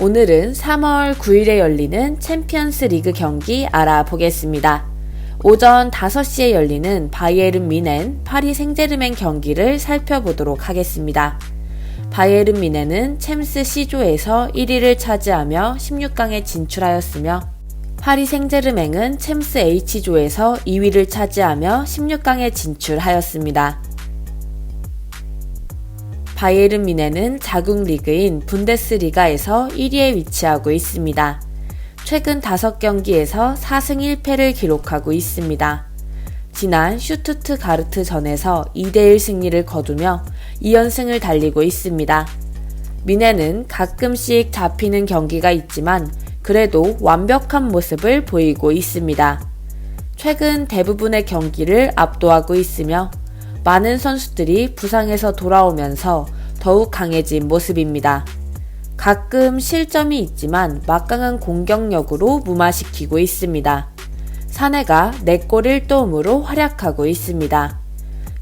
오늘은 3월 9일에 열리는 챔피언스 리그 경기 알아보겠습니다. 오전 5시에 열리는 바이에른 미넨 파리 생제르맹 경기를 살펴보도록 하겠습니다. 바이에른 미넨은 챔스 C조에서 1위를 차지하며 16강에 진출하였으며 파리 생제르맹은 챔스 H조에서 2위를 차지하며 16강에 진출하였습니다. 바이에른 미네는 자국 리그인 분데스리가에서 1위에 위치하고 있습니다. 최근 5경기에서 4승 1패를 기록하고 있습니다. 지난 슈투트가르트 전에서 2대1 승리를 거두며 2연승을 달리고 있습니다. 미네는 가끔씩 잡히는 경기가 있지만 그래도 완벽한 모습을 보이고 있습니다. 최근 대부분의 경기를 압도하고 있으며 많은 선수들이 부상에서 돌아오면서 더욱 강해진 모습입니다. 가끔 실점이 있지만 막강한 공격력으로 무마시키고 있습니다. 사내가 4골 1도움으로 활약하고 있습니다.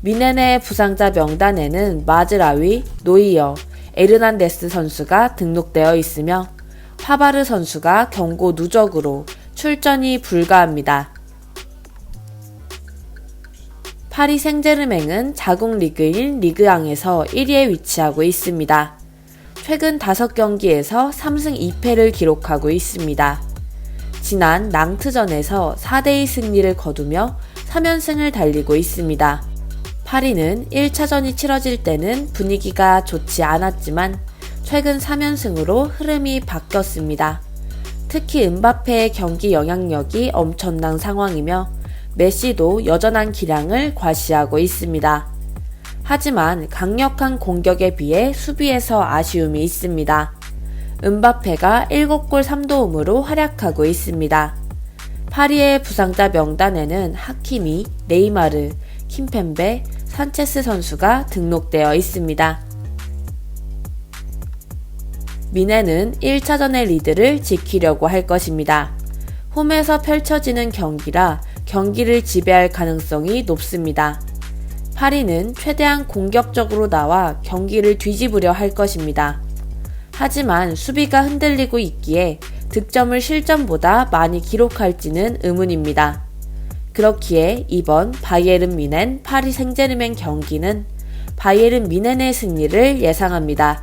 미넨의 부상자 명단에는 마즈라위, 노이어, 에르난데스 선수가 등록되어 있으며 파바르 선수가 경고 누적으로 출전이 불가합니다. 파리 생제르맹은 자국 리그인 리그앙에서 1위에 위치하고 있습니다. 최근 5경기에서 3승 2패를 기록하고 있습니다. 지난 낭트전에서 4대2 승리를 거두며 3연승을 달리고 있습니다. 파리는 1차전이 치러질 때는 분위기가 좋지 않았지만 최근 3연승으로 흐름이 바뀌었습니다. 특히 은바페의 경기 영향력이 엄청난 상황이며 메시도 여전한 기량을 과시하고 있습니다. 하지만 강력한 공격에 비해 수비에서 아쉬움이 있습니다. 은바페가 7골 3도움으로 활약하고 있습니다. 파리의 부상자 명단에는 하키미, 네이마르, 킴펜베, 산체스 선수가 등록되어 있습니다. 미네는 1차전의 리드를 지키려고 할 것입니다. 홈에서 펼쳐지는 경기라 경기를 지배할 가능성이 높습니다. 파리는 최대한 공격적으로 나와 경기를 뒤집으려 할 것입니다. 하지만 수비가 흔들리고 있기에 득점을 실점보다 많이 기록할지는 의문입니다. 그렇기에 이번 바이에른 미넨 파리 생제르맹 경기는 바이에른 미넨의 승리를 예상합니다.